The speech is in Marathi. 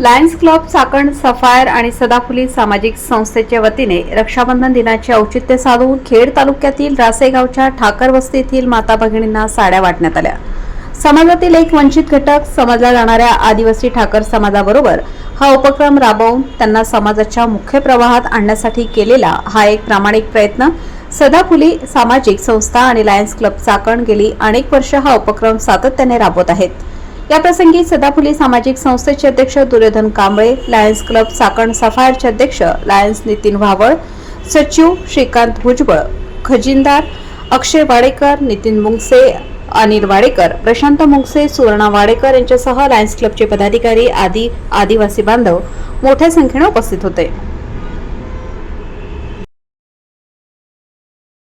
लायन्स क्लब चाकण सफायर आणि सदाफुली सामाजिक संस्थेच्या वतीने रक्षाबंधन दिनाचे औचित्य साधून खेड तालुक्यातील रासेगावच्या ठाकर वस्तीतील माता भगिनींना साड्या वाटण्यात आल्या. समाजातील एक वंचित घटक समजल्या जाणाऱ्या आदिवासी ठाकर समाजाबरोबर हा उपक्रम राबवून त्यांना समाजाच्या मुख्य प्रवाहात आणण्यासाठी केलेला हा एक प्रामाणिक प्रयत्न. सदाफुली सामाजिक संस्था आणि लायन्स क्लब चाकण गेली अनेक वर्ष हा उपक्रम सातत्याने राबवत आहेत. याप्रसंगी सदाफुली सामाजिक संस्थेचे अध्यक्ष दुर्योधन कांबळे लायन्स क्लब साकण सफायरचे अध्यक्ष लायन्स नितीन व्हावळ सचिव श्रीकांत भुजबळ खजिनदार अक्षय वाडेकर नितीन मुंगसे अनिल वाडेकर प्रशांत मुंगसे सुवर्णा वाडेकर यांच्यासह लायन्स क्लबचे पदाधिकारी आदी आदिवासी बांधव मोठ्या संख्येने उपस्थित होते.